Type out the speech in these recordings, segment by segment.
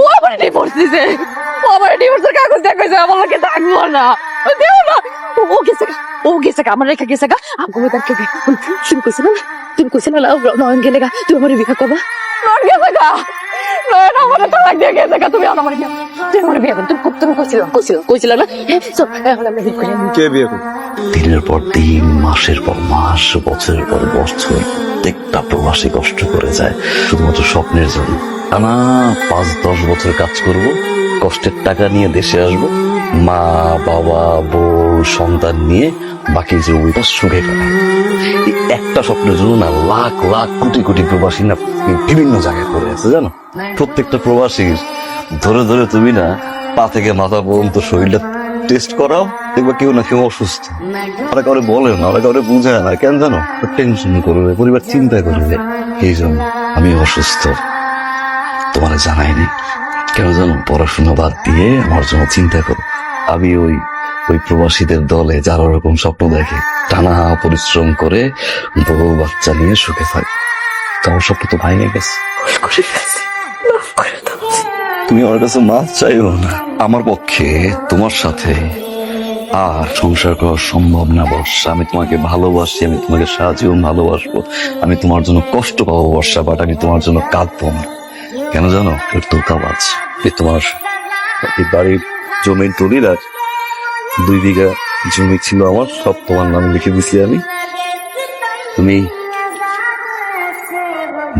ও আমার ডিভোর্স দিছে। ও আমার ডিভোর্সের কাগজ দেখাইছে আমাকে থাকব না। ও দেও না। ও গেছে ও গেছে আমার রেখা গেছে গা। আমাকে তার কে তুমি কইছিল না? তুমি কইছিল না নয়ন গেলে গা? তুমি আমার বিয়ে করবা? নয়ন গেছে গা। নয়ন আমার তালাক দিয়ে গেছে গা। তুমি আমার বিয়ে তুমি আমার বিয়ে তুমি তুমি কইছিল কইছিল কইছিল না? এখন আমরা বিয়ে করি। কে বিয়ে করবে? দিনের পর দিন মাসের পর মাস বছরের পর বছর প্রত্যেকটা প্রবাসী কষ্ট করে যায়। শুধুমাত্র স্বপ্নের জন্য। টানা পাঁচ দশ বছর কাজ করব, কষ্টের টাকা নিয়ে দেশে আসব, মা, বাবা, বউ, সন্তান নিয়ে বাকি জীবনটা সুখে কাটায় এই একটা স্বপ্নের জন্য না লাখ লাখ কোটি কোটি প্রবাসী না বিভিন্ন জায়গায় পড়ে আছে, জানো? প্রত্যেকটা প্রবাসীর ধরে ধরে তুমি না পা থেকে মাথা পর্যন্ত শরীরটা টেস্ট করাও, দেখবা কেউ না কেউ অসুস্থ। ওরা কাউরে বলে না ওরা কাউরে বুঝায় না, কেন জানো? টেনশন করবে, পরিবার চিন্তা করবে, এই জন্য আমি অসুস্থ। তোমার জানাইনি। কেন জানো পড়াশোনা বাদ দিয়ে আমার জন্য চিন্তা করো। আমি ওই ওই প্রবাসীদের দলে যারা ওরকম স্বপ্ন দেখে টানা পরিশ্রম করে বউ বাচ্চা নিয়ে সুখে থাকে। তো আমার স্বপ্ন তো ভাঙে গেছে। তুমি আমার কাছে মাছ চাইও না। আমার পক্ষে তোমার সাথে আর সংসার করা সম্ভব না বর্ষা। আমি তোমাকে ভালোবাসি আমি তোমাকে সাহায্য ভালোবাসবো। আমি তোমার জন্য কষ্ট পাবো বর্ষা বাট আমি তোমার জন্য কাঁদবো না। কেন জানো? এর তো কাজ এই তোমার এই বাড়ির জমির দলিল আর দুই বিঘা জমি ছিল আমার, সব তোমার নাম লিখে দিছি আমি। তুমি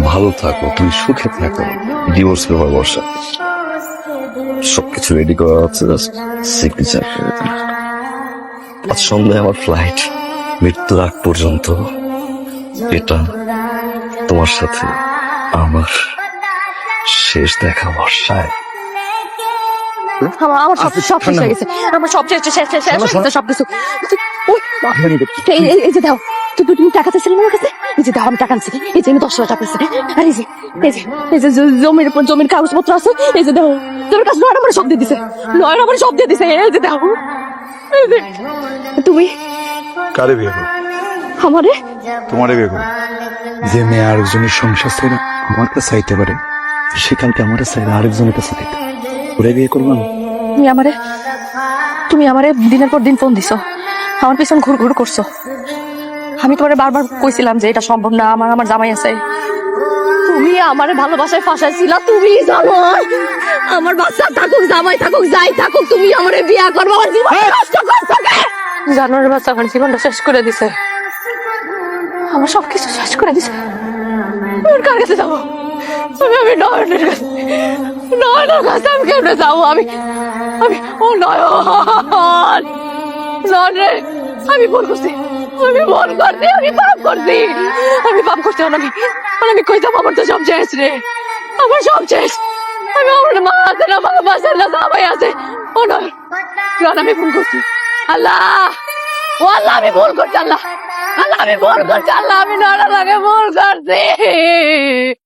ভালো থাকো, তুমি সুখে থাকো। Divorce paper Barsha. সবকিছু রেডি করা হচ্ছে জাস্ট সিগনেচার। আজ সন্ধ্যায় আমার ফ্লাইট মৃত্যুর আগ পর্যন্ত এটা তোমার সাথে আমার। শেষ দেখা বর্ষায় আমার আমার সব সব শেষ হয়ে গেছে। আমার সব শেষ শেষ শেষ শেষ হয়ে গেছে সব কিছু এই যে দাও। তুই- তুমি টাকা চাইছিলে আমার কাছে? এই যে দাও আমি টাকা আনছি। এই যে আমি দশ হাজার টাকা আর এই যে এই যে এই যে জমির উপর জমির কাগজপত্র আছে। এই যে দাও। তোর কাছে নয় আমার সব দিয়ে দিছে। নয় আমার সব দিয়ে দিছে। এই যে দাও। তুমি কারে বিয়ে করবে আমারে? তোমারে বিয়ে করবে যে মেয়ে আরেকজনের সংসার ছেড়ে আমার কাছে চাইতে পারে। সে কালকে আমার চাইলে আরেকজনের কাছে দিতে ওরে বিয়ে করব তুমি আমারে তুমি আমারে দিনের পর দিন ফোন দিছো। আমার পিছন ঘুর ঘুর করছ। আমি তোমারে বারবার কইছিলাম যে এটা সম্ভব না আমার আমার জামাই আছে। তুমি আমারে ভালোবাসায় ফাঁসাইছিলা তুমি জানো? আমার বাচ্চা থাকুক জামাই থাকুক যাই থাকুক তুমি আমারে বিয়া করব আমার জীবন নষ্ট করছ কে? বাচ্চা আমার জীবনটা শেষ করে দিছে। আমার সবকিছু শেষ করে দিছে। কার কাছে যাব? আমি নয়নের নয়নের কাছে আমি কেমনে যাব? আমি আমি, ও নয়ন! নয়ন রে আমি ভুল করছি। আমি ভুল করছি, আমি পাপ করছি। আমি পাপ করছি আমি আমি কই যাব? আমার তো সব শেষ রে। আমার সব শেষ। আমি আমার মা আছে না, বাবা আছে না সবাই আছে। ও নয়। নয়ন, আমি ভুল করছি। আল্লাহ! ও আল্লাহ, আমি ভুল করছি, আল্লাহ। আল্লাহ, আমি ভুল করছি, আল্লাহ। আমি নয়নের লাগে ভুল করছি।